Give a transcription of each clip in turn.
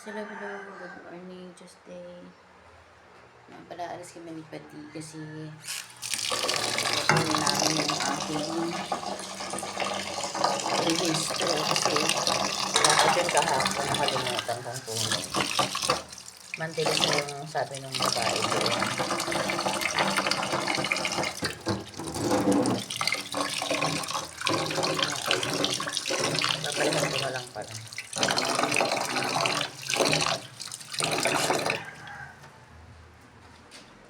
Hello, hello. Good morning, Tuesday. Nga pala, alis kami ni Pati kasi kukunin namin yung aking registro kasi yung kahapon nakalimutan kong kunin. Mantilis yung sabi ng babae doon. Babalikan ko na lang pala.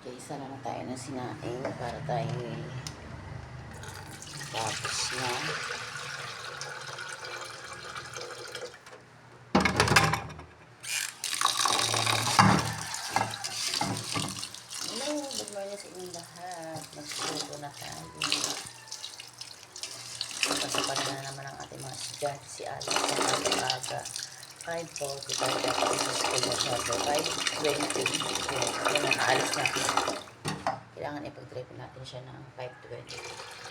Okay, sana na tayo ng sinaing para tayo tapos na. Hello, good morning sa inyong lahat. Magsusuko na tayo. Pasapan na naman ang ating mga estudyante si Alex sa aga-aga. 5.45 dapat sa school na. So, 5.20. So, yun na, naalis na. Kailangan ipag-drive natin siya ng 5.20.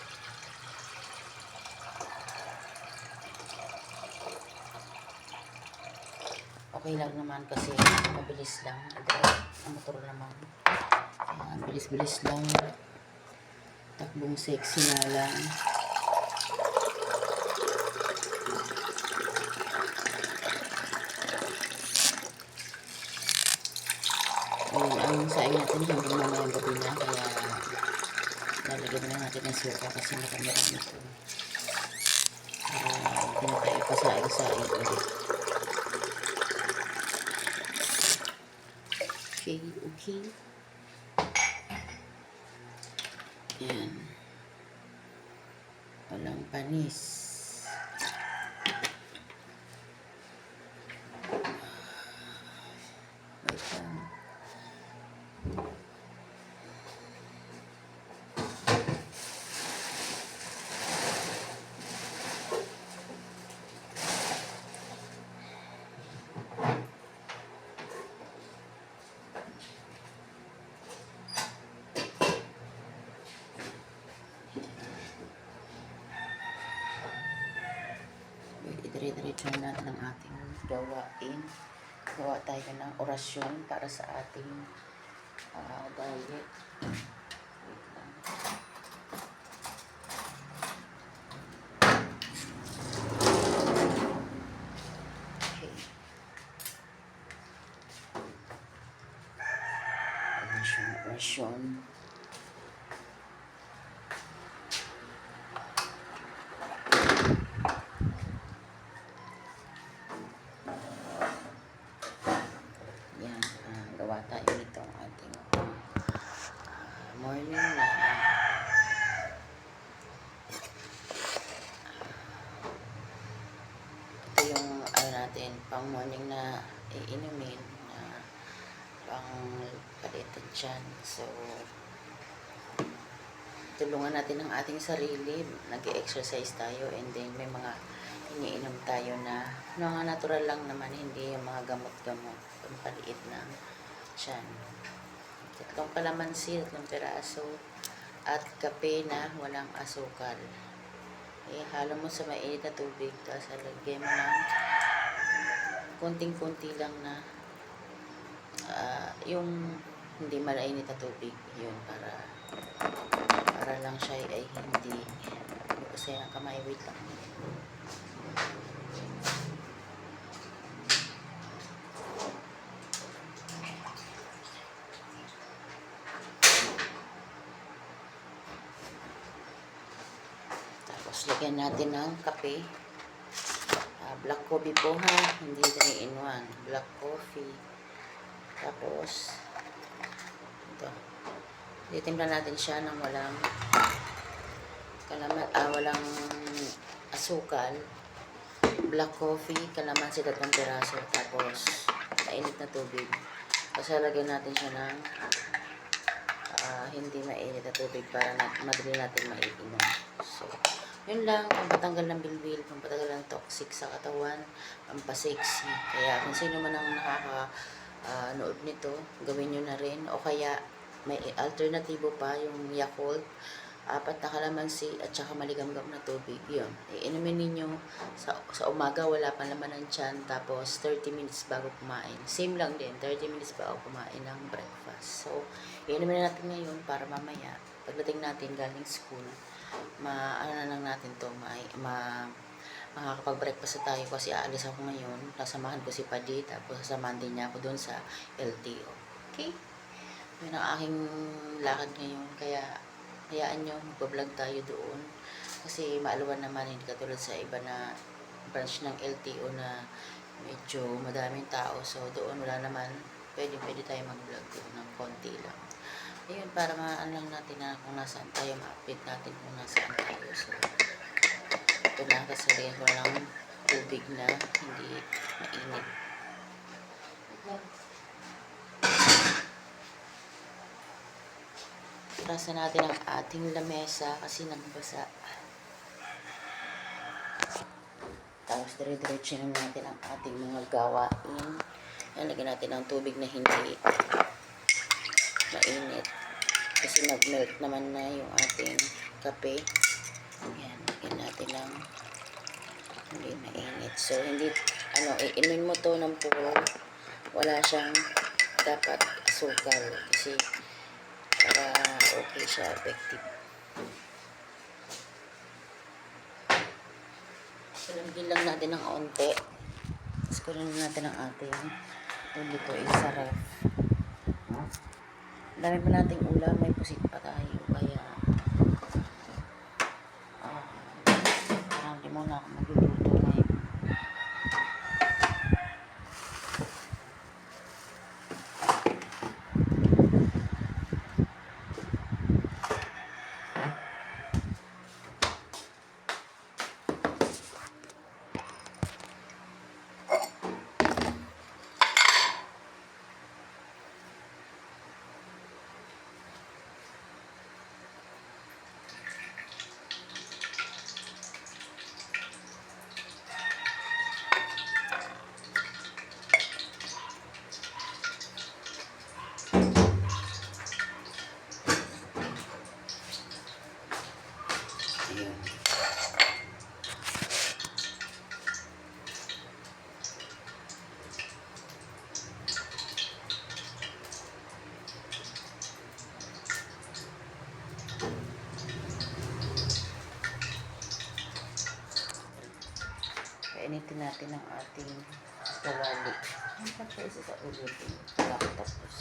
Okay lang naman kasi mabilis lang. i-drive. Ang motor naman. Kaya bilis-bilis lang. Takbong sexy na lang. Ayun, ang saing natin hanggang mamayang gabi na. Kaya lalagyan na natin ng suka kasi makamit ito. Para hindi na tayo pasaing-saing ulit. Okay, okay. Yan. Walang panis. Wait lang. Idire-diretso na natin ang ating gawain. Gawa tayo ng orasyon para sa ating uh, diet. Wait lang. Okay. Orasyon, orasyon. Nito ang ating ah, morning na ito yung ano natin, pang morning na iinumin na pang palitan dyan. So, tulungan natin ang ating sarili. Nag-exercise tayo and then may mga iniinom tayo na mga natural lang naman, hindi yung mga gamot-gamot. Pampaliit na tiyan. Tatlong kalamansi, tatlong peraso, at kape na walang asukal. Eh, halo mo sa mainit na tubig, tapos halagyan mo ng konting-konti lang na ah, yung hindi malainit na tubig, yun, para para lang siya ay hindi kasi ang kamay, wait lang. Tapos lagyan natin ng kape. Ah, black coffee po ha, hindi 3 in 1. Black coffee. Tapos, ito. Titimpla natin siya ng walang kalamat, ah, walang asukal. Black coffee, kalamansi tatlong piraso. Tapos, mainit na tubig. Tapos, lalagyan natin siya ng ah, hindi mainit na tubig para na, madali natin maiinom. So, yun lang, pampatanggal ng bilbil, pampatanggal ng toxic sa katawan, pampasexy. Kaya kung sino man ang nakaka ah, nood nito, gawin nyo na rin. O kaya, may alternatibo pa, yung Yakult, apat na kalamansi at saka maligamgam na tubig. Yun. Iinumin ninyo sa, sa umaga, wala pa naman ng tiyan. Tapos, 30 minutes bago kumain. Same lang din, 30 minutes bago kumain ng breakfast. So, iinumin na natin ngayon para mamaya, pagdating natin galing school, ma, ano na lang natin to, ma, ma, makakapag-breakfast tayo kasi aalis ako ngayon. Kasamahan ko si Padi, tapos sasamahan din niya ako doon sa LTO. Okay? Yun ang aking lakad ngayon. Kaya, hayaan nyo, magbablog tayo doon. Kasi maaluan naman, hindi katulad sa iba na branch ng LTO na medyo madaming tao. So, doon wala naman, pwede, pwede tayo mag-vlog doon ng konti lang. Ayun, para maan lang natin na kung nasaan tayo, ma-update natin kung nasaan tayo. So, ito na, kasalihan ko lang tubig na hindi mainit. Tarasan natin ang ating lamesa kasi nagbasa. Tapos dire-diretso na natin ang ating mga gawain. Lalagyan natin ng tubig na hindi mainit. Kasi nag-melt naman na yung ating kape. Yan, lagyan natin ng hindi mainit. So, hindi, ano, iinumin mo to ng puro. Wala siyang dapat asukal. Kasi, para okay siya, effective. Salamgin lang natin ng onte. Tapos kunin natin ang ating ito dito is sa ref. Dami pa nating ulam, may pusit pa tayo. Kaya, ah, parang di muna ako magluluto ngayon. Ayun. Kainitin natin ang ating kawali. Ano pa siya isa sa ulo ito? Wala ko tapos.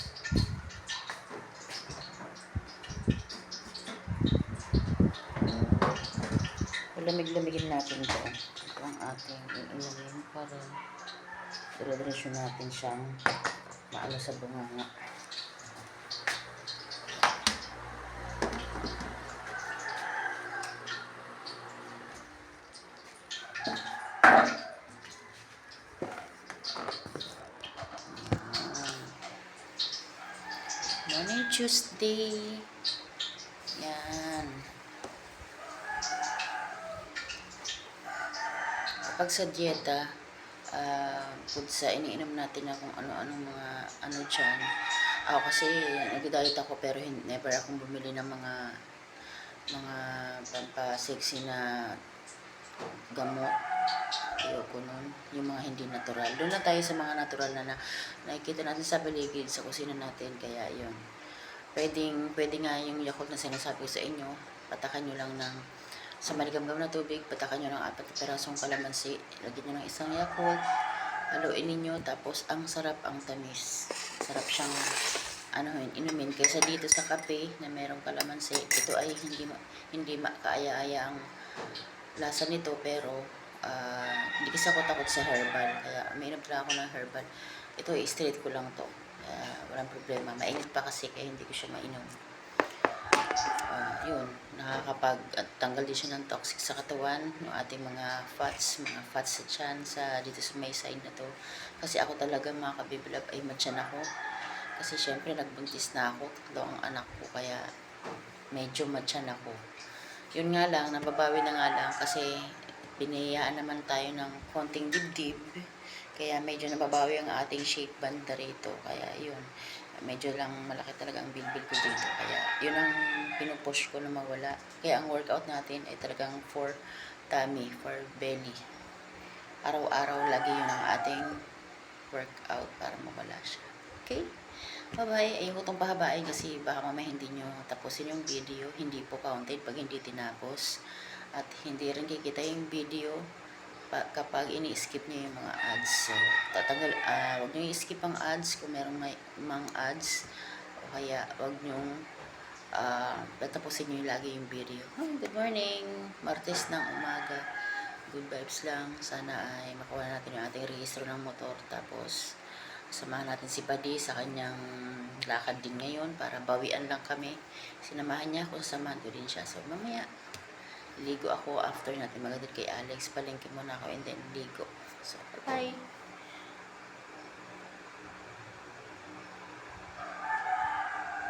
Lamig-lamigin natin ito. Ito ang ating iinumin para dire-diretso natin siyang maano sa bunganga. Morning Tuesday. Yan. Kapag sa dieta, food sa iniinom natin na kung ano-anong mga ano dyan. Ako kasi nag-diet ako pero hin- never akong bumili ng mga mga pampasexy na gamot. Ayoko nun. Yung mga hindi natural. Doon na tayo sa mga natural na, na nakikita natin sa paligid, sa kusina natin. Kaya yun. Pwedeng, pwede nga yung Yakult na sinasabi sa inyo. Patakan nyo lang ng sa maligamgam na tubig, patakan nyo ng apat na perasong kalamansi. Lagyan nyo ng isang Yakult. Haluin ninyo. Tapos, ang sarap, ang tamis. Sarap siyang ano yun, inumin. Kaysa dito sa kape na merong kalamansi, ito ay hindi hindi makaaya-aya ang lasa nito pero ah, hindi kasi ako takot sa herbal kaya uminom lang ako ng herbal ito i-straight ko lang to Kaya walang problema. Mainit pa kasi kaya hindi ko siya mainom. Ah, yun. Nakakapag at tanggal din siya ng toxic sa katawan yung ating mga fats mga fats sa tiyan sa dito sa may side na to. Kasi ako talaga mga kabibilab ay matyan ako. Kasi syempre nagbuntis na ako. Tatlo ang anak ko kaya medyo matyan ako. Yun nga lang, nababawi na nga lang kasi binayaan naman tayo ng konting dibdib. Kaya medyo nababawi ang ating shape banda rito. Kaya yun, medyo lang malaki talaga ang bilbil ko dito. Kaya yun ang pinupush ko na mawala. Kaya ang workout natin ay talagang for tummy, for belly. Araw-araw lagi yun ang ating workout para mawala siya. Okay? Bye-bye. Ayoko itong pahabain kasi baka mamaya hindi nyo tapusin yung video. Hindi po counted pag hindi tinapos. At hindi rin kikita yung video pa, kapag ini-skip nyo yung mga ads. So, tatanggal, ah wag nyo i-skip ang ads kung merong may, mga ads. O kaya, wag nyo ah tatapusin nyo lagi yung video. Oh, good morning! Martes ng umaga. Good vibes lang. Sana ay makuha natin yung ating rehistro ng motor. Tapos, samahan natin si Buddy sa kanyang lakad din ngayon para bawian lang kami. Sinamahan niya ako, samahan ko din siya. So, mamaya, ligo ako after natin magadid kay Alex. Palengke muna ako and then ligo. So, bye